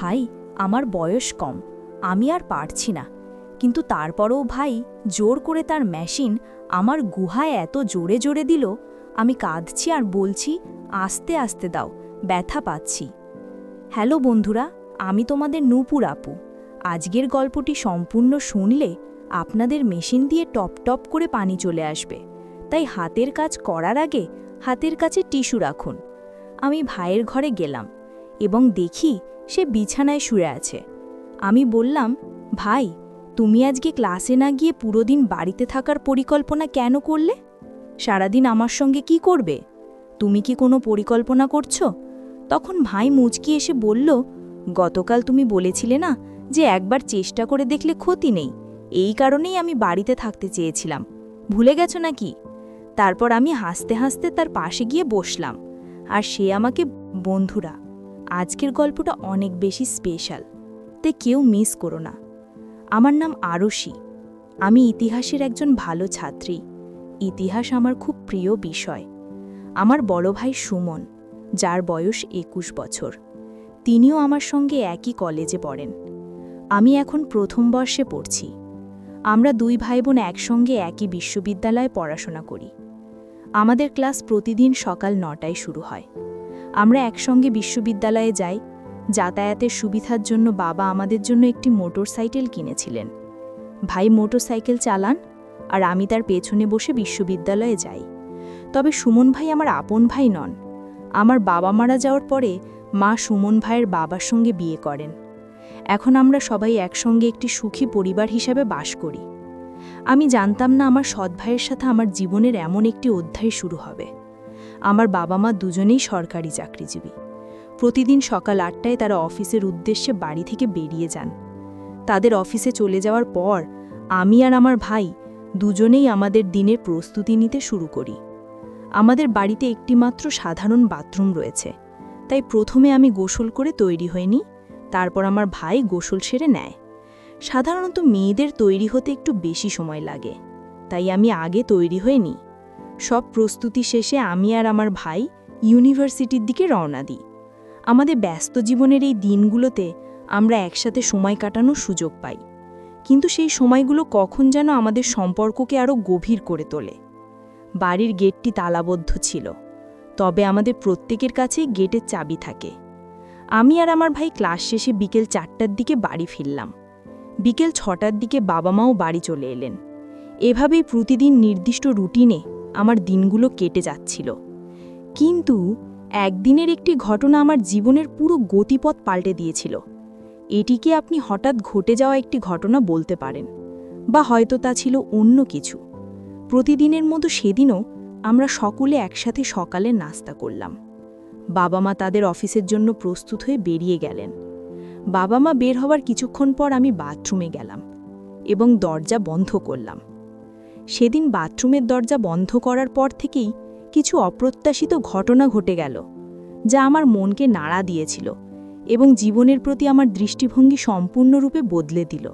ভাই, আমার বয়স কম, আমি আর পারছি না। কিন্তু তারপরও ভাই জোর করে তার মেশিন আমার গুহায় এত জোরে জোরে দিল, আমি কাঁদছি আর বলছি, আস্তে আস্তে দাও, ব্যথা পাচ্ছি। হ্যালো বন্ধুরা, আমি তোমাদের নূপুর আপু। আজকের গল্পটি সম্পূর্ণ শুনলে আপনাদের মেশিন দিয়ে টপ টপ করে পানি চলে আসবে। তাই হাতের কাজ করার আগে হাতের কাছে টিস্যু রাখুন। আমি ভাইয়ের ঘরে গেলাম এবং দেখি সে বিছানায় শুয়ে আছে। আমি বললাম, ভাই, তুমি আজকে ক্লাসে না গিয়ে পুরো দিন বাড়িতে থাকার পরিকল্পনা কেন করলে? সারাদিন আমার সঙ্গে কি করবে? তুমি কি কোনো পরিকল্পনা করছ? তখন ভাই মুচকি এসে বলল, গতকাল তুমি বলেছিলে না যে একবার চেষ্টা করে দেখলে ক্ষতি নেই। এই কারণেই আমি বাড়িতে থাকতে চেয়েছিলাম। ভুলে গেছো নাকি? তারপর আমি হাসতে হাসতে তার পাশে গিয়ে বসলাম। আর সে আমাকে বন্ধুরা আজকের গল্পটা অনেক বেশি স্পেশাল তে কেউ মিস করো না। আমার নাম আরশি। আমি ইতিহাসের একজন ভালো ছাত্রী। ইতিহাস আমার খুব প্রিয় বিষয়। আমার বড় ভাই সুমন, যার বয়স একুশ বছর। তিনিও আমার সঙ্গে একই কলেজে পড়েন। আমি এখন প্রথম বর্ষে পড়ছি। আমরা দুই ভাই বোন একসঙ্গে একই বিশ্ববিদ্যালয়ে পড়াশোনা করি। আমাদের ক্লাস প্রতিদিন সকাল নটায় শুরু হয়। আমরা একসঙ্গে বিশ্ববিদ্যালয়ে যাই। যাতায়াতের সুবিধার জন্য বাবা আমাদের জন্য একটি মোটরসাইকেল কিনেছিলেন। ভাই মোটরসাইকেল চালান আর আমি তার পেছনে বসে বিশ্ববিদ্যালয়ে যাই। তবে সুমন ভাই আমার আপন ভাই নন। আমার বাবা মারা যাওয়ার পরে মা সুমন ভাইয়ের বাবার সঙ্গে বিয়ে করেন। এখন আমরা সবাই একসঙ্গে একটি সুখী পরিবার হিসাবে বাস করি। আমি জানতাম না আমার সৎ ভাইয়ের সাথে আমার জীবনের এমন একটি অধ্যায় শুরু হবে। আমার বাবা মা দুজনেই সরকারি চাকরিজীবী। প্রতিদিন সকাল আটটায় তারা অফিসের উদ্দেশ্যে বাড়ি থেকে বেরিয়ে যান। তাদের অফিসে চলে যাওয়ার পর আমি আর আমার ভাই দুজনেই আমাদের দিনের প্রস্তুতি নিতে শুরু করি। আমাদের বাড়িতে একটিমাত্র সাধারণ বাথরুম রয়েছে। তাই প্রথমে আমি গোসল করে তৈরি হইনি, তারপর আমার ভাই গোসল সেরে নেয়। সাধারণত মেয়েদের তৈরি হতে একটু বেশি সময় লাগে, তাই আমি আগে তৈরি হয়ে নিই সব প্রস্তুতি শেষে আমি আর আমার ভাই ইউনিভার্সিটির দিকে রওনা দিই। আমাদের ব্যস্ত জীবনের এই দিনগুলোতে আমরা একসাথে সময় কাটানোর সুযোগ পাই। কিন্তু সেই সময়গুলো কখন যেন আমাদের সম্পর্ককে আরও গভীর করে তোলে। বাড়ির গেটটি তালাবদ্ধ ছিল, তবে আমাদের প্রত্যেকের কাছেই গেটের চাবি থাকে। আমি আর আমার ভাই ক্লাস শেষে বিকেল চারটার দিকে বাড়ি ফিরলাম। বিকেল ছটার দিকে বাবা মাও বাড়ি চলে এলেন। এভাবেই প্রতিদিন নির্দিষ্ট রুটিনে আমার দিনগুলো কেটে যাচ্ছিল। কিন্তু একদিনের একটি ঘটনা আমার জীবনের পুরো গতিপথ পাল্টে দিয়েছিল। এটিকে আপনি হঠাৎ ঘটে যাওয়া একটি ঘটনা বলতে পারেন, বা হয়তো তা ছিল অন্য কিছু। প্রতিদিনের মতো সেদিনও আমরা সকলে একসাথে সকালে নাস্তা করলাম। বাবা মা তাদের অফিসের জন্য প্রস্তুত হয়ে বেরিয়ে গেলেন। বাবা মা বের হওয়ার কিছুক্ষণ পর আমি বাথরুমে গেলাম এবং দরজা বন্ধ করলাম। সেদিন বাথরুমের দরজা বন্ধ করার পর থেকেই কিছু অপ্রত্যাশিত ঘটনা ঘটে গেল, যা আমার মনকে নাড়া দিয়েছিল এবং জীবনের প্রতি আমার দৃষ্টিভঙ্গি সম্পূর্ণরূপে বদলে দিল।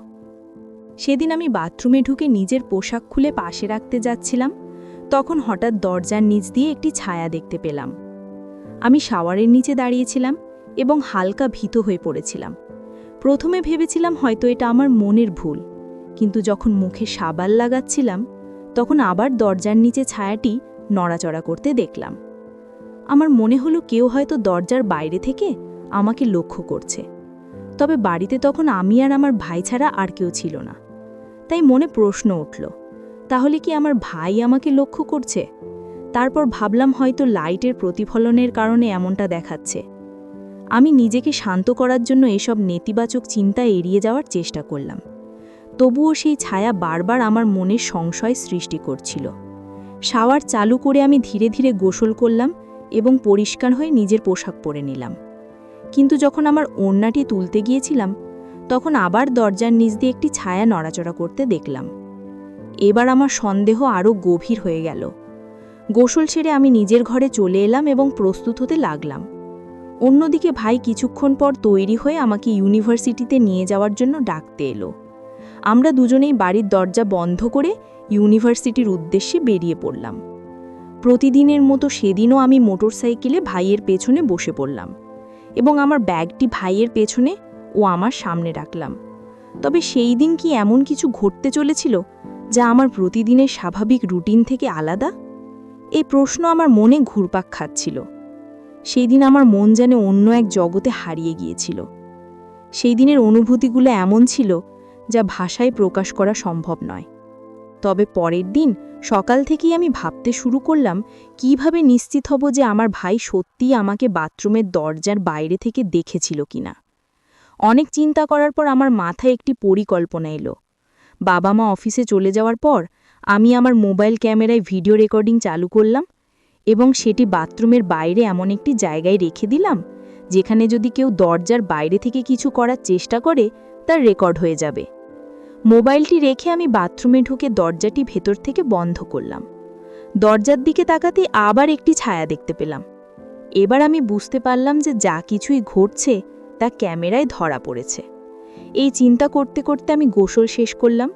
সেদিন আমি বাথরুমে ঢুকে নিজের পোশাক খুলে পাশে রাখতে যাচ্ছিলাম, তখন হঠাৎ দরজার নিচ দিয়ে একটি ছায়া দেখতে পেলাম। আমি শাওয়ারের নিচে দাঁড়িয়েছিলাম এবং হালকা ভীত হয়ে পড়েছিলাম। প্রথমে ভেবেছিলাম হয়তো এটা আমার মনের ভুল, কিন্তু যখন মুখে সাবাল লাগাচ্ছিলাম তখন আবার দরজার নিচে ছায়াটি নড়াচড়া করতে দেখলাম। আমার মনে হলো কেউ হয়তো দরজার বাইরে থেকে আমাকে লক্ষ্য করছে। তবে বাড়িতে তখন আমি আর আমার ভাই ছাড়া আর কেউ ছিল না। তাই মনে প্রশ্ন উঠল, তাহলে কি আমার ভাই আমাকে লক্ষ্য করছে? তারপর ভাবলাম হয়তো লাইটের প্রতিফলনের কারণে এমনটা দেখাচ্ছে। আমি নিজেকে শান্ত করার জন্য এসব নেতিবাচক চিন্তা এড়িয়ে যাওয়ার চেষ্টা করলাম। তবুও সেই ছায়া বারবার আমার মনে সংশয় সৃষ্টি করছিল। শাওয়ার চালু করে আমি ধীরে ধীরে গোসল করলাম এবং পরিষ্কার হয়ে নিজের পোশাক পরে নিলাম। কিন্তু যখন আমার ওড়নাটি তুলতে গিয়েছিলাম, তখন আবার দরজার নিচ দিয়ে একটি ছায়া নড়াচড়া করতে দেখলাম। এবার আমার সন্দেহ আরও গভীর হয়ে গেল। গোসল ছেড়ে আমি নিজের ঘরে চলে এলাম এবং প্রস্তুত হতে লাগলাম। অন্যদিকে ভাই কিছুক্ষণ পর তৈরি হয়ে আমাকে ইউনিভার্সিটিতে নিয়ে যাওয়ার জন্য ডাকতে এলো। আমরা দুজনেই বাড়ির দরজা বন্ধ করে ইউনিভার্সিটির উদ্দেশ্যে বেরিয়ে পড়লাম। প্রতিদিনের মতো সেদিনও আমি মোটরসাইকেলে ভাইয়ের পেছনে বসে পড়লাম এবং আমার ব্যাগটি ভাইয়ের পেছনে ও আমার সামনে রাখলাম। তবে সেই দিন কি এমন কিছু ঘটতে চলেছিল যা আমার প্রতিদিনের স্বাভাবিক রুটিন থেকে আলাদা? এই প্রশ্ন আমার মনে ঘুরপাক খাচ্ছিল। সেই দিন আমার মন যেন অন্য এক জগতে হারিয়ে গিয়েছিল। সেই দিনের অনুভূতিগুলো এমন ছিল যা ভাষায় প্রকাশ করা সম্ভব নয়। তবে পরের দিন সকাল থেকেই আমি ভাবতে শুরু করলাম, কীভাবে নিশ্চিত হব যে আমার ভাই সত্যিই আমাকে বাথরুমের দরজার বাইরে থেকে দেখেছিল কিনা। অনেক চিন্তা করার পর আমার মাথায় একটি পরিকল্পনা এলো। বাবা মা অফিসে চলে যাওয়ার পর আমি আমার মোবাইল ক্যামেরায় ভিডিও রেকর্ডিং চালু করলাম এবং সেটি বাথরুমের বাইরে এমন একটি জায়গায় রেখে দিলাম, যেখানে যদি কেউ দরজার বাইরে থেকে কিছু করার চেষ্টা করে, তার রেকর্ড হয়ে যাবে। মোবাইলটি রেখে আমি বাথরুমে ঢুকে দরজাটি ভেতর থেকে বন্ধ করলাম। দরজার দিকে তাকাতে আবার একটি ছায়া দেখতে পেলাম। এবার আমি বুঝতে পারলাম যে যা কিছুই ঘটছে তা ক্যামেরায় ধরা পড়েছে। এই চিন্তা করতে করতে আমি গোসল শেষ করলাম।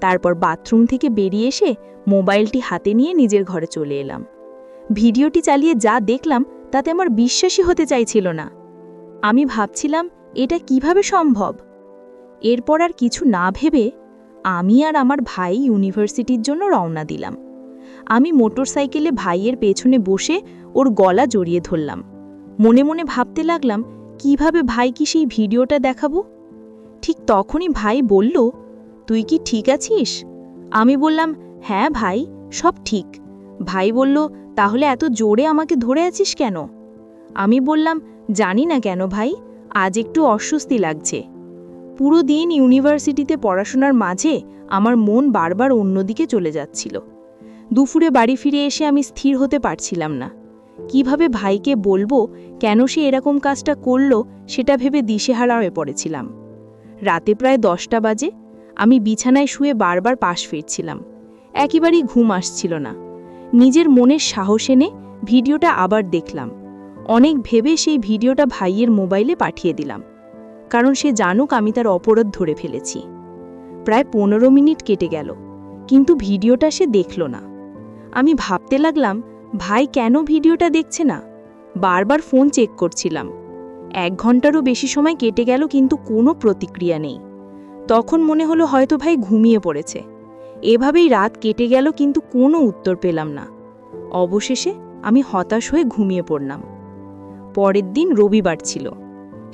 তারপর বাথরুম থেকে বেরিয়ে এসে মোবাইলটি হাতে নিয়ে নিজের ঘরে চলে এলাম। ভিডিওটি চালিয়ে যা দেখলাম তাতে আমার বিশ্বাসই হতে চাইছিল না। আমি ভাবছিলাম, এটা কীভাবে সম্ভব? এরপর আর কিছু না ভেবে আমি আর আমার ভাই ইউনিভার্সিটির জন্য রওনা দিলাম। আমি মোটরসাইকেলে ভাইয়ের পেছনে বসে ওর গলা জড়িয়ে ধরলাম। মনে মনে ভাবতে লাগলাম, কীভাবে ভাইকে সেই ভিডিওটা দেখাবো? ঠিক তখনই ভাই বলল, তুই কি ঠিক আছিস? আমি বললাম হ্যাঁ ভাই, সব ঠিক। ভাই বলল, তাহলে এত জোরে আমাকে ধরে আছিস কেন? আমি বললাম, জানি না কেন ভাই, আজ একটু অস্বস্তি লাগছে। পুরো দিন ইউনিভার্সিটিতে পড়াশোনার মাঝে আমার মন বারবার অন্যদিকে চলে যাচ্ছিল। দুপুরে বাড়ি ফিরে এসে আমি স্থির হতে পারছিলাম না। কীভাবে ভাইকে বলব কেন সে এরকম কাজটা করল সেটা ভেবে দিশেহারা হয়ে পড়েছিলাম। রাতে প্রায় দশটা বাজে, আমি বিছানায় শুয়ে বারবার পাশ ফিরছিলাম। একেবারেই ঘুম আসছিল না। নিজের মনের সাহস এনে ভিডিওটা আবার দেখলাম। অনেক ভেবে সেই ভিডিওটা ভাইয়ের মোবাইলে পাঠিয়ে দিলাম। কারণ সে জানুক আমি তার অপরাধ ধরে ফেলেছি। প্রায় পনেরো মিনিট কেটে গেল, কিন্তু ভিডিওটা সে দেখল না। আমি ভাবতে লাগলাম, ভাই, কেন ভিডিওটা দেখছে না? বারবার ফোন চেক করছিলাম। এক ঘন্টারও বেশি সময় কেটে গেল, কিন্তু কোনো প্রতিক্রিয়া নেই। তখন মনে হলো হয়তো ভাই ঘুমিয়ে পড়েছে। এভাবেই রাত কেটে গেল, কিন্তু কোনো উত্তর পেলাম না। অবশেষে আমি হতাশ হয়ে ঘুমিয়ে পড়লাম। পরের দিন রবিবার ছিল।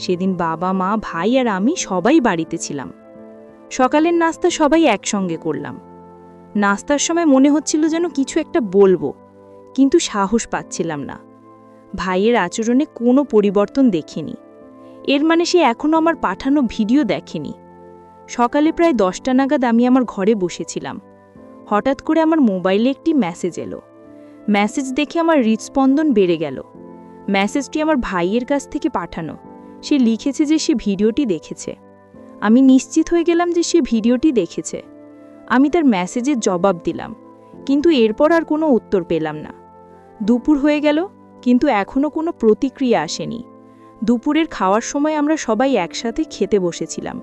সেদিন বাবা, মা, ভাই আর আমি সবাই বাড়িতে ছিলাম। সকালের নাস্তা সবাই একসঙ্গে করলাম। নাস্তার সময় মনে হচ্ছিল যেন কিছু একটা বলব, কিন্তু সাহস পাচ্ছিলাম না। ভাইয়ের আচরণে কোনো পরিবর্তন দেখিনি। এর মানে সে এখনও আমার পাঠানো ভিডিও দেখেনি। সকালে প্রায় দশটা নাগাদ আমি আমার ঘরে বসেছিলাম। হঠাৎ করে আমার মোবাইলে একটি মেসেজ এলো। মেসেজ দেখে আমার হৃদস্পন্দন বেড়ে গেল। মেসেজটি আমার ভাইয়ের কাছ থেকে পাঠানো। সে লিখেছে যে সে ভিডিওটি দেখেছে। আমি নিশ্চিত হয়ে গেলাম যে সে ভিডিওটি দেখেছে। আমি তার মেসেজের জবাব দিলাম, কিন্তু এরপর আর কোনো উত্তর পেলাম না। দুপুর হয়ে গেল, কিন্তু এখনও কোনো প্রতিক্রিয়া আসেনি। দুপুরের খাওয়ার সময় আমরা সবাই একসাথে খেতে বসেছিলাম।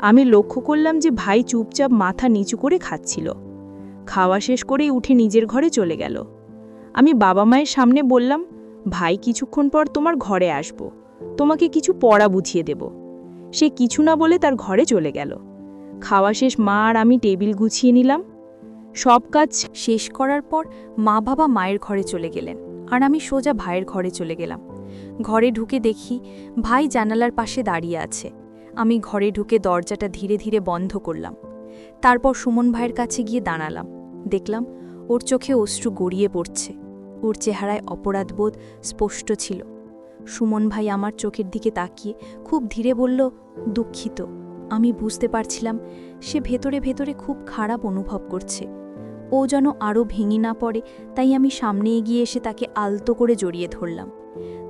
আমি লক্ষ্য করলাম যে ভাই চুপচাপ মাথা নিচু করে খাচ্ছিল। খাওয়া শেষ করেই উঠে নিজের ঘরে চলে গেল। আমি বাবা মায়ের সামনে বললাম, ভাই, কিছুক্ষণ পর তোমার ঘরে আসব। তোমাকে কিছু পড়া বুঝিয়ে দেব। সে কিছু না বলে তার ঘরে চলে গেল। খাওয়া শেষ, মা আর আমি টেবিল গুছিয়ে নিলাম। সব কাজ শেষ করার পর মা বাবা মায়ের ঘরে চলে গেলেন আর আমি সোজা ভাইয়ের ঘরে চলে গেলাম। ঘরে ঢুকে দেখি ভাই জানালার পাশে দাঁড়িয়ে আছে। আমি ঘরে ঢুকে দরজাটা ধীরে ধীরে বন্ধ করলাম। তারপর সুমন ভাইয়ের কাছে গিয়ে দাঁড়ালাম। দেখলাম ওর চোখে অশ্রু গড়িয়ে পড়ছে। ওর চেহারায় অপরাধবোধ স্পষ্ট ছিল। সুমন ভাই আমার চোখের দিকে তাকিয়ে খুব ধীরে বলল, দুঃখিত। আমি বুঝতে পারছিলাম সে ভেতরে ভেতরে খুব খারাপ অনুভব করছে। ও যেন আরও ভেঙে না পড়ে, তাই আমি সামনে এগিয়ে এসে তাকে আলতো করে জড়িয়ে ধরলাম।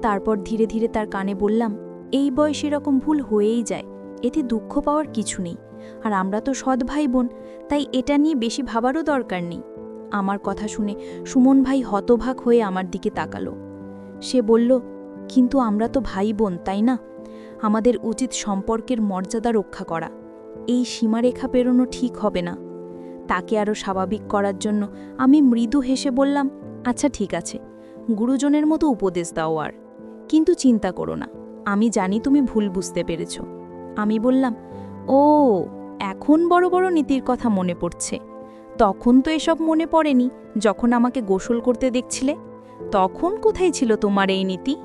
তারপর ধীরে ধীরে তার কানে বললাম, এই বয়সে এরকম ভুল হয়েই যায়, এতে দুঃখ পাওয়ার কিছু নেই। আর আমরা তো সৎ ভাই বোন তাই এটা নিয়ে বেশি ভাবারও দরকার নেই। আমার কথা শুনে সুমন ভাই হতভাগ হয়ে আমার দিকে তাকালো। সে বলল কিন্তু আমরা তো ভাই বোন তাই না? আমাদের উচিত সম্পর্কের মর্যাদা রক্ষা করা। এই সীমারেখা পেরোনো ঠিক হবে না। তাকে আরও স্বাভাবিক করার জন্য আমি মৃদু হেসে বললাম আচ্ছা ঠিক আছে। গুরুজনের মতো উপদেশ দাও আর। কিন্তু চিন্তা করো না। আমি জানি তুমি ভুল বুঝতে পেরেছ। আমি বললাম, ও, এখন বড় বড় নীতির কথা মনে পড়ছে। তখন তো এসব মনে পড়েনি যখন আমাকে গোসল করতে দেখছিলে। তখন কোথায় ছিল তোমার এই নীতি?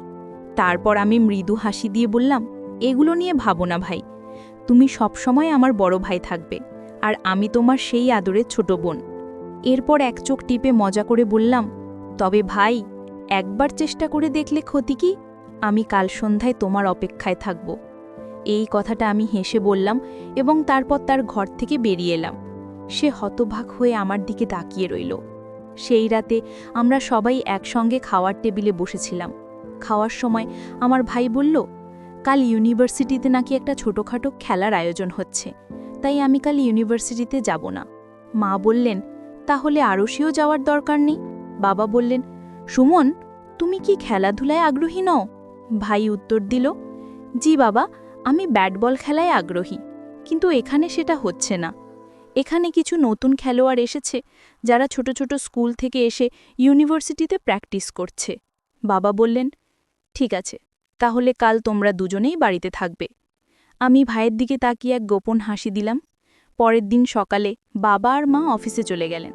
তারপর আমি মৃদু হাসি দিয়ে বললাম, এগুলো নিয়ে ভাবো না ভাই। তুমি সবসময় আমার বড় ভাই থাকবে, আর আমি তোমার সেই আদরের ছোট বোন। এরপর এক চোখ টিপে মজা করে বললাম, তবে ভাই, একবার চেষ্টা করে দেখলে ক্ষতি কি? আমি কাল সন্ধ্যায় তোমার অপেক্ষায় থাকব। এই কথাটা আমি হেসে বললাম এবং তারপর তার ঘর থেকে বেরিয়ে এলাম। সে হতভাগ হয়ে আমার দিকে তাকিয়ে রইল। সেই রাতে আমরা সবাই একসঙ্গে খাওয়ার টেবিলে বসেছিলাম। খাওয়ার সময় আমার ভাই বলল, কাল ইউনিভার্সিটিতে নাকি একটা ছোটোখাটো খেলার আয়োজন হচ্ছে, তাই আমি কাল ইউনিভার্সিটিতে যাব না। মা বললেন, তাহলে আরশিও যাওয়ার দরকার নেই? বাবা বললেন, সুমন, তুমি কি খেলাধুলায় আগ্রহী নও? ভাই উত্তর দিল, জি বাবা, আমি ব্যাট বল খেলায় আগ্রহী, কিন্তু এখানে সেটা হচ্ছে না। এখানে কিছু নতুন খেলোয়াড় এসেছে, যারা ছোট ছোট স্কুল থেকে এসে ইউনিভার্সিটিতে প্র্যাকটিস করছে। বাবা বললেন ঠিক আছে, তাহলে কাল তোমরা দুজনেই বাড়িতে থাকবে। আমি ভাইয়ের দিকে তাকিয়ে এক গোপন হাসি দিলাম। পরের দিন সকালে বাবা আর মা অফিসে চলে গেলেন।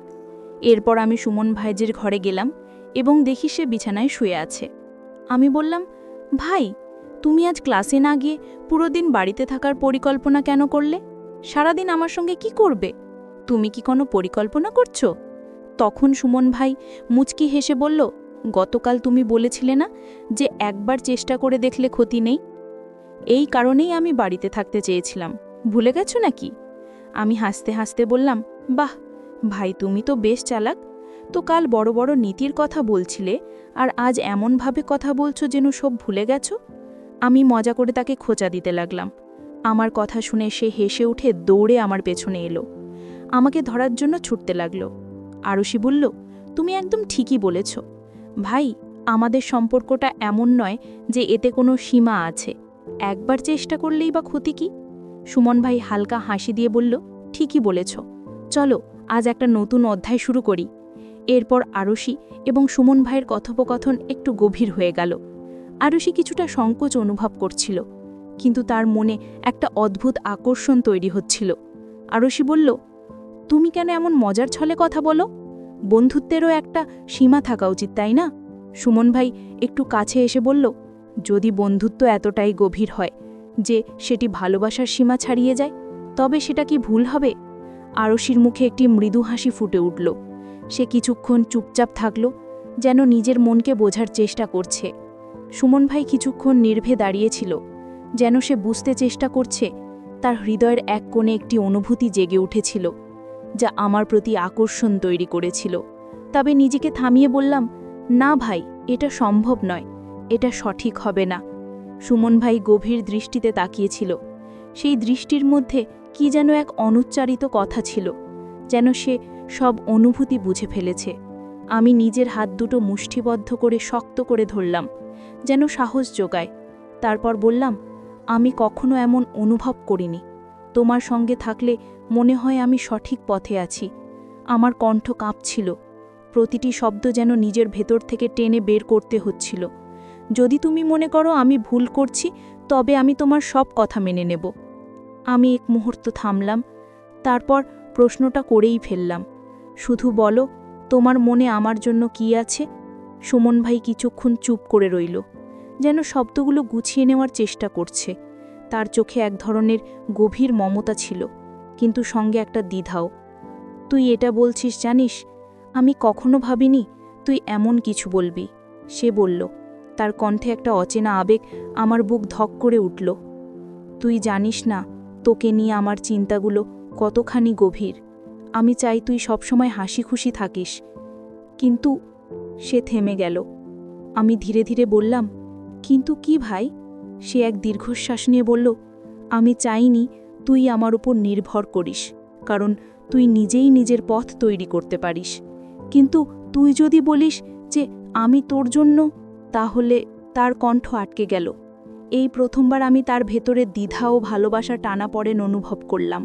এরপর আমি সুমন ভাইজের ঘরে গেলাম এবং দেখি সে বিছানায় শুয়ে আছে। আমি বললাম, ভাই, তুমি আজ ক্লাসে না গিয়ে পুরো দিন বাড়িতে থাকার পরিকল্পনা কেন করলে? সারাদিন আমার সঙ্গে কি করবে? তুমি কি কোনো পরিকল্পনা করছ? তখন সুমন ভাই মুচকি হেসে বলল গতকাল তুমি বলেছিলে না যে একবার চেষ্টা করে দেখলে ক্ষতি নেই? এই কারণেই আমি বাড়িতে থাকতে চেয়েছিলাম। ভুলে গেছো নাকি? আমি হাসতে হাসতে বললাম, বাহ, ভাই তুমি তো বেশ চালাক। তো কাল বড় বড় নীতির কথা বলছিলে, আর আজ এমনভাবে কথা বলছো যেন সব ভুলে গেছো? আমি মজা করে তাকে খোঁচা দিতে লাগলাম। আমার কথা শুনে সে হেসে উঠে দৌড়ে আমার পেছনে এলো। আমাকে ধরার জন্য ছুটতে লাগল। আরশি বলল, তুমি একদম ঠিকই বলেছ। ভাই, আমাদের সম্পর্কটা এমন নয় যে এতে কোনো সীমা আছে। একবার চেষ্টা করলেই বা ক্ষতি কি? সুমন ভাই হালকা হাসি দিয়ে বলল, ঠিকই বলেছ। চলো, আজ একটা নতুন অধ্যায় শুরু করি। এরপর আরশি এবং সুমন ভাইয়ের কথোপকথন একটু গভীর হয়ে গেল। আরশি কিছুটা সংকোচ অনুভব করছিল, কিন্তু তার মনে একটা অদ্ভুত আকর্ষণ তৈরি হচ্ছিল। আরশি বলল, তুমি কেন এমন মজার ছলে কথা বলো? বন্ধুত্বেরও একটা সীমা থাকা উচিত, তাই না? সুমন ভাই একটু কাছে এসে বলল, যদি বন্ধুত্ব এতটাই গভীর হয় যে সেটি ভালোবাসার সীমা ছাড়িয়ে যায়, তবে সেটা কি ভুল হবে? আরশির মুখে একটি মৃদু হাসি ফুটে উঠল। সে কিছুক্ষণ চুপচাপ থাকল, যেন নিজের মনকে বোঝার চেষ্টা করছে। সুমন ভাই কিছুক্ষণ নির্ভে দাঁড়িয়েছিল, যেন সে বুঝতে চেষ্টা করছে, তার হৃদয়ের এক কোণে একটি অনুভূতি জেগে উঠেছিল। যা আমার প্রতি আকর্ষণ তৈরি করেছিল। তবে নিজেকে থামিয়ে বললাম, না ভাই, এটা সম্ভব নয়। এটা সঠিক হবে না। সুমন ভাই গভীর দৃষ্টিতে তাকিয়েছিল। সেই দৃষ্টির মধ্যে কি যেন এক অনুচ্চারিত কথা ছিল, যেন সে সব অনুভূতি বুঝে ফেলেছে। আমি নিজের হাত দুটো মুষ্টিবদ্ধ করে শক্ত করে ধরলাম, যেন সাহস যোগায়। তারপর বললাম, আমি কখনো এমন অনুভব করিনি। তোমার সঙ্গে থাকলে মনে হয় আমি সঠিক পথে আছি। আমার কণ্ঠ কাঁপছিল। প্রতিটি শব্দ যেন নিজের ভেতর থেকে টেনে বের করতে হচ্ছিল। যদি তুমি মনে করো আমি ভুল করছি, তবে আমি তোমার সব কথা মেনে নেব। আমি এক মুহূর্ত থামলাম, তারপর প্রশ্নটা করেই ফেললাম। শুধু বলো, তোমার মনে আমার জন্য কি আছে? সুমন ভাই কিছুক্ষণ চুপ করে রইল, যেন শব্দগুলো গুছিয়ে নেওয়ার চেষ্টা করছে। তার চোখে এক ধরনের গভীর মমতা ছিল। কিন্তু সঙ্গে একটা দ্বিধাও। তুই এটা বলছিস জানিস? আমি কখনো ভাবিনি তুই এমন কিছু বলবি। সে বলল। তার কণ্ঠে একটা অচেনা আবেগ আমার বুক ধক করে উঠল। তুই জানিস না, তোকে নিয়ে আমার চিন্তাগুলো কতখানি গভীর। আমি চাই তুই সবসময় হাসি খুশি থাকিস। কিন্তু সে থেমে গেল। আমি ধীরে ধীরে বললাম, কিন্তু কি ভাই? সে এক দীর্ঘশ্বাস নিয়ে বলল, আমি চাইনি তুই আমার উপর নির্ভর করিস, কারণ তুই নিজেই নিজের পথ তৈরি করতে পারিস। কিন্তু তুই যদি বলিস যে আমি তোর জন্য, তাহলে তার কণ্ঠ আটকে গেল। এই প্রথমবার আমি তার ভেতরে দ্বিধা ও ভালোবাসা টানা পড়েন অনুভব করলাম।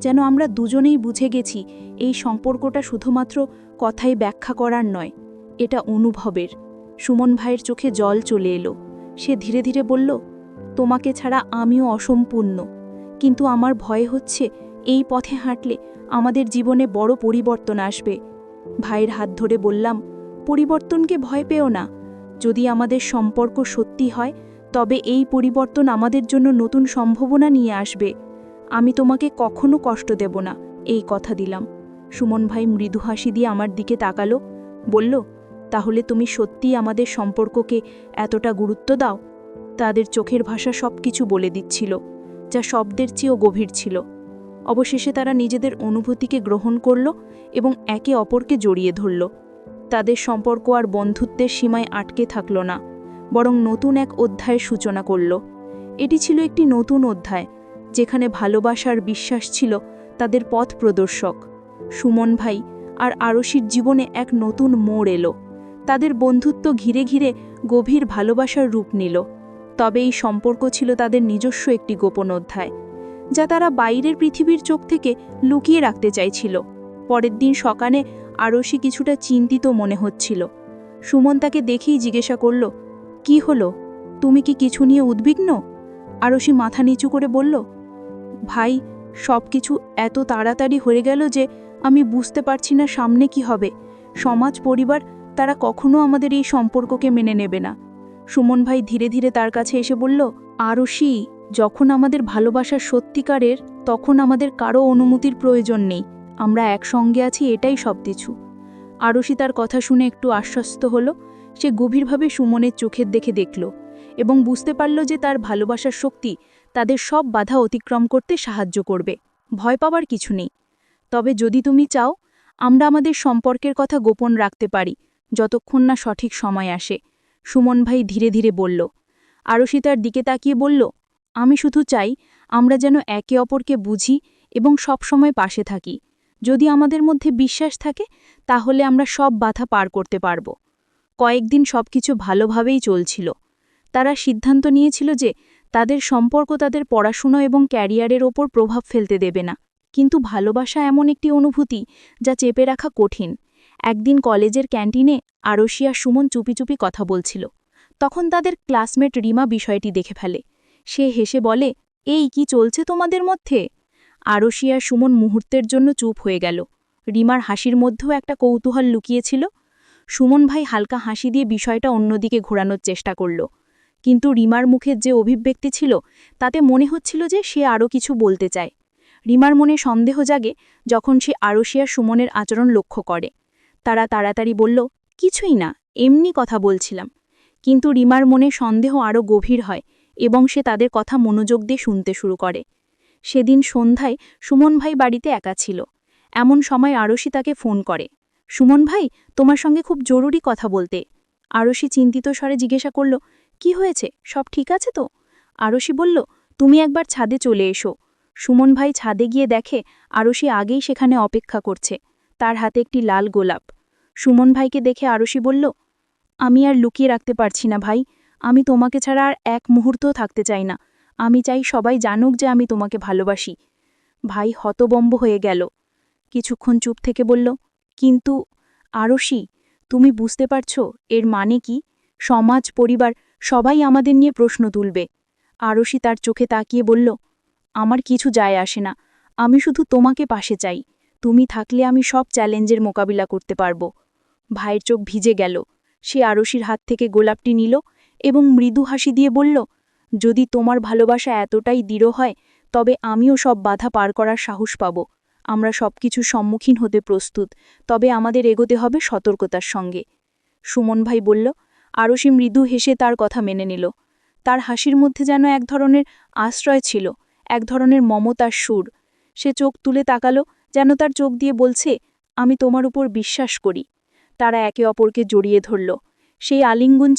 যেন আমরা দুজনেই বুঝে গেছি, এই সম্পর্কটা শুধুমাত্র কথাই ব্যাখ্যা করার নয়, এটা অনুভবের। সুমন ভাইয়ের চোখে জল চলে এলো। সে ধীরে ধীরে বলল, তোমাকে ছাড়া আমিও অসম্পূর্ণ। কিন্তু আমার ভয় হচ্ছে, এই পথে হাঁটলে আমাদের জীবনে বড় পরিবর্তন আসবে। ভাইয়ের হাত ধরে বললাম, পরিবর্তনকে ভয় পেও না। যদি আমাদের সম্পর্ক সত্যি হয়, তবে এই পরিবর্তন আমাদের জন্য নতুন সম্ভাবনা নিয়ে আসবে। আমি তোমাকে কখনো কষ্ট দেব না, এই কথা দিলাম। সুমন ভাই মৃদু হাসি দিয়ে আমার দিকে তাকালো, বলল, তাহলে তুমি সত্যিই আমাদের সম্পর্ককে এতটা গুরুত্ব দাও? তাদের চোখের ভাষা সব কিছু বলে দিচ্ছিল। যা শব্দের চেয়েও গভীর ছিল। অবশেষে তারা নিজেদের অনুভূতিকে গ্রহণ করল এবং একে অপরকে জড়িয়ে ধরল। তাদের সম্পর্ক আর বন্ধুত্বের সীমায় আটকে থাকল না, বরং নতুন এক অধ্যায়ের সূচনা করল। এটি ছিল একটি নতুন অধ্যায়, যেখানে ভালোবাসার বিশ্বাস ছিল তাদের পথ প্রদর্শক। সুমন ভাই আর আরশির জীবনে এক নতুন মোড় এলো। তাদের বন্ধুত্ব ঘিরে ঘিরে গভীর ভালোবাসার রূপ নিল। তবে এই সম্পর্ক ছিল তাদের নিজস্ব একটি গোপন অধ্যায়, যা তারা বাইরের পৃথিবীর চোখ থেকে লুকিয়ে রাখতে চাইছিল। পরের দিন সকালে আরশি কিছুটা চিন্তিত মনে হচ্ছিল। সুমন তাকে দেখেই জিজ্ঞাসা করল, কি হলো? তুমি কি কিছু নিয়ে উদ্বিগ্ন? আরশি মাথা নিচু করে বলল, ভাই সব কিছু এত তাড়াতাড়ি হয়ে গেল যে আমি বুঝতে পারছি না সামনে কি হবে। সমাজ, পরিবার, তারা কখনো আমাদের এই সম্পর্ককে মেনে নেবে না। সুমন ভাই ধীরে ধীরে তার কাছে এসে বলল আরশি যখন আমাদের ভালোবাসার সত্যিকারের, তখন আমাদের কারও অনুমতির প্রয়োজন নেই। আমরা একসঙ্গে আছি, এটাই সব কিছু আরশি তার কথা শুনে একটু আশ্বস্ত হল। সে গভীরভাবে সুমনের চোখের দেখে দেখল এবং বুঝতে পারল যে তার ভালোবাসার শক্তি তাদের সব বাধা অতিক্রম করতে সাহায্য করবে। ভয় পাওয়ার কিছু নেই। তবে যদি তুমি চাও, আমরা আমাদের সম্পর্কের কথা গোপন রাখতে পারি, যতক্ষণ না সঠিক সময় আসে। সুমন ভাই ধীরে ধীরে বলল আরশি তার দিকে তাকিয়ে বলল, আমি শুধু চাই আমরা যেন একে অপরকে বুঝি এবং সবসময় পাশে থাকি। যদি আমাদের মধ্যে বিশ্বাস থাকে, তাহলে আমরা সব বাধা পার করতে পারব। কয়েকদিন সবকিছু ভালোভাবেই চলছিল। তারা সিদ্ধান্ত নিয়েছিল যে তাদের সম্পর্ক তাদের পড়াশুনো এবং ক্যারিয়ারের ওপর প্রভাব ফেলতে দেবে না। কিন্তু ভালোবাসা এমন একটি অনুভূতি যা চেপে রাখা কঠিন। একদিন কলেজের ক্যান্টিনে আরশিয়া সুমন চুপি চুপি কথা বলছিল। তখন তাদের ক্লাসমেট রিমা বিষয়টি দেখে ফেলে। সে হেসে বলে, এই কি চলছে তোমাদের মধ্যে? আরশিয়া সুমন মুহূর্তের জন্য চুপ হয়ে গেল। রিমার হাসির মধ্যেও একটা কৌতূহল লুকিয়েছিল। সুমন ভাই হালকা হাসি দিয়ে বিষয়টা অন্যদিকে ঘোরানোর চেষ্টা করল। কিন্তু রিমার মুখের যে অভিব্যক্তি ছিল, তাতে মনে হচ্ছিল যে সে আরও কিছু বলতে চায়। রিমার মনে সন্দেহ জাগে যখন সে আরশিয়া সুমনের আচরণ লক্ষ্য করে। তারা তাড়াতাড়ি বলল, কিছুই না, এমনি কথা বলছিলাম। কিন্তু রিমার মনে সন্দেহ আরও গভীর হয় এবং সে তাদের কথা মনোযোগ দিয়ে শুনতে শুরু করে। সেদিন সন্ধ্যায় সুমন ভাই বাড়িতে একা ছিল। এমন সময় আরশি তাকে ফোন করে, সুমন ভাই, তোমার সঙ্গে খুব জরুরি কথা বলতে। আরশি চিন্তিত স্বরে জিজ্ঞাসা করল, কি হয়েছে? সব ঠিক আছে তো? আরশি বলল, তুমি একবার ছাদে চলে এসো। সুমন ভাই ছাদে গিয়ে দেখে আরশি আগেই সেখানে অপেক্ষা করছে। তার হাতে একটি লাল গোলাপ। সুমন ভাইকে দেখে আরশি বলল, আমি আর লুকিয়ে রাখতে পারছি না ভাই। আমি তোমাকে ছাড়া আর এক মুহূর্তও থাকতে চাই না। আমি চাই সবাই জানুক যে আমি তোমাকে ভালোবাসি। ভাই হতবম্ব হয়ে গেল। কিছুক্ষণ চুপ থেকে বলল, কিন্তু আরশি, তুমি বুঝতে পারছ এর মানে কি? সমাজ, পরিবার, সবাই আমাদের নিয়ে প্রশ্ন তুলবে। আরশি তার চোখে তাকিয়ে বলল, আমার কিছু যায় আসে না। আমি শুধু তোমাকে পাশে চাই। তুমি থাকলে আমি সব চ্যালেঞ্জের মোকাবিলা করতে পারব। ভাইয়ের চোখ ভিজে গেল। সে আরশির হাত থেকে গোলাপটি নিল এবং মৃদু হাসি দিয়ে বলল, যদি তোমার ভালোবাসা এতটাই দৃঢ় হয়, তবে আমিও সব বাধা পার করার সাহস পাব। আমরা সব কিছু সম্মুখীন হতে প্রস্তুত, তবে আমাদের এগোতে হবে সতর্কতার সঙ্গে। সুমন ভাই বলল। আরশি মৃদু হেসে তার কথা মেনে নিল। তার হাসির মধ্যে যেন এক ধরনের আশ্রয় ছিল, এক ধরনের মমতার সুর। সে চোখ তুলে তাকালো যেন তার চোখ দিয়ে বলছে, আমি তোমার উপর বিশ্বাস করি। তারা একে অপরকে জড়িয়ে ধরল। সেই আলিঙ্গন